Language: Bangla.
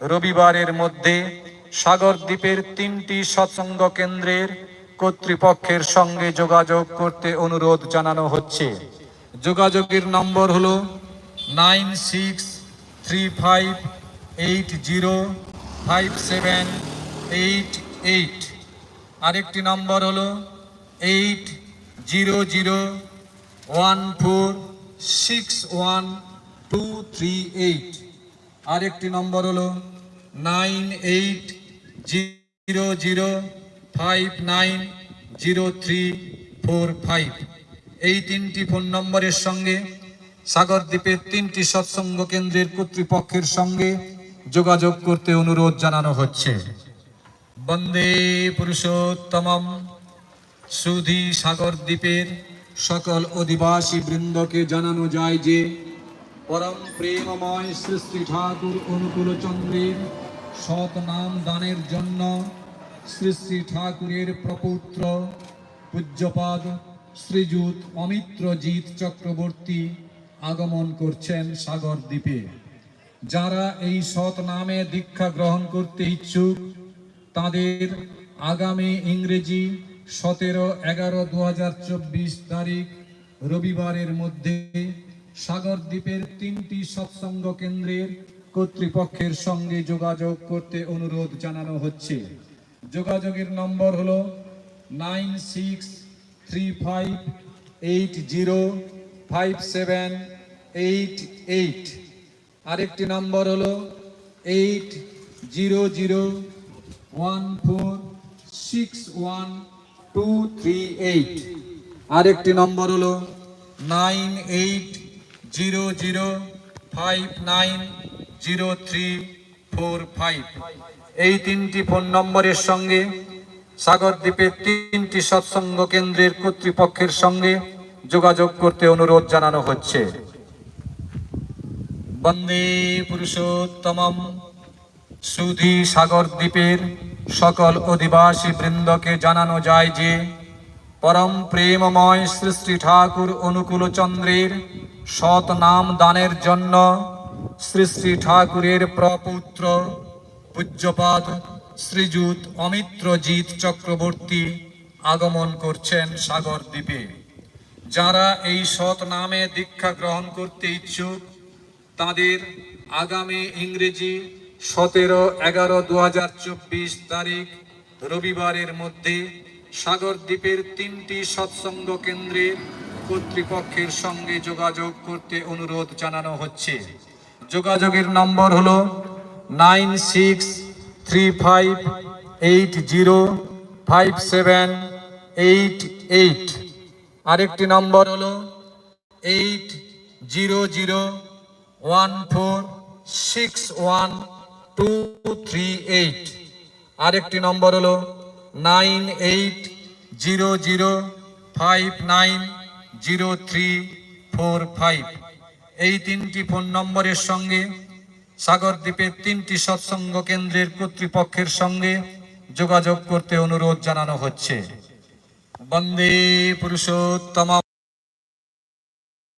রবিবারের মধ্যে সাগর দ্বীপের তিনটি সৎসঙ্গ কেন্দ্রের কর্তৃপক্ষের সঙ্গে যোগাযোগ করতে অনুরোধ জানানো হচ্ছে। যোগাযোগের নম্বর হল nine six three five eight zero five seven eight eight. আরেকটি নম্বর হল eight zero zero one four six one two three eight. আরেকটি নম্বর হলো nine eight zero zero five nine zero three four five. এই তিনটি ফোন নম্বরের সঙ্গে সাগর দ্বীপের তিনটি সৎসঙ্গ কেন্দ্রের কর্তৃপক্ষের সঙ্গে যোগাযোগ করতে অনুরোধ জানানো হচ্ছে। বন্দে পুরুষোত্তমম। সুধি সাগর দ্বীপের সকল অধিবাসী বৃন্দকে জানানো যায় যে পরম প্রেমময় শ্রী শ্রী ঠাকুর অনুকূল চন্দ্রের সৎ নাম দানের জন্য শ্রী শ্রী ঠাকুরের প্রপুত্র পূজ্যপাদ শ্রীযুত অমিত্রজিৎ চক্রবর্তী আগমন করছেন সাগর দ্বীপে। যারা এই সৎ নামে দীক্ষা গ্রহণ করতে ইচ্ছুক, তাদের আগামী ইংরেজি সতেরো এগারো দু তারিখ রবিবারের মধ্যে সাগর দ্বীপের তিনটি সৎসঙ্গ কেন্দ্রের কর্তৃপক্ষের সঙ্গে যোগাযোগ করতে অনুরোধ জানানো হচ্ছে। যোগাযোগের নম্বর হলো nine six three five eight zero five seven eight eight. আরেকটি নম্বর হলো eight zero zero one four six one two three eight. আরেকটি নম্বর হলো nine eight zero zero five nine zero three four five. এই তিনটি ফোন নম্বরের সঙ্গে সাগর দ্বীপের তিনটি সৎসঙ্গ কেন্দ্রের কর্তৃপক্ষের সঙ্গে যোগাযোগ করতে অনুরোধ জানানো হচ্ছে। বন্দে পুরুষোত্তমম। সুধি সাগর দ্বীপের সকল অধিবাসী বৃন্দকে জানানো যায় যে, পরম প্রেমময় শ্রী ঠাকুর অনুকূল চন্দ্রের সৎ নাম দানের জন্য শ্রী শ্রী ঠাকুরের প্রপুত্র পূজ্যপাদ শ্রীযুত অমিত্রজিৎ চক্রবর্তী আগমন করছেন সাগর দ্বীপে। যারা এই সৎ নামে দীক্ষা গ্রহণ করতে ইচ্ছুক, তাদের আগামী ইংরেজি সতেরো এগারো দু তারিখ রবিবারের মধ্যে সাগর দ্বীপের তিনটি সৎসঙ্গ কেন্দ্রের কর্তৃপক্ষের সঙ্গে যোগাযোগ করতে অনুরোধ জানানো হচ্ছে। যোগাযোগের নম্বর হলো nine six three five eight zero five seven eight eight. আরেকটি নম্বর হলো eight zero zero one four six one two three eight. আরেকটি নম্বর হলো nine eight zero zero five nine zero three four five. এই তিনটি ফোন নম্বরের সঙ্গে সাগরদ্বীপের তিনটি সৎসঙ্গ কেন্দ্রের কর্তৃপক্ষের সঙ্গে যোগাযোগ করতে অনুরোধ জানানো হচ্ছে। বন্দে পুরুষোত্তম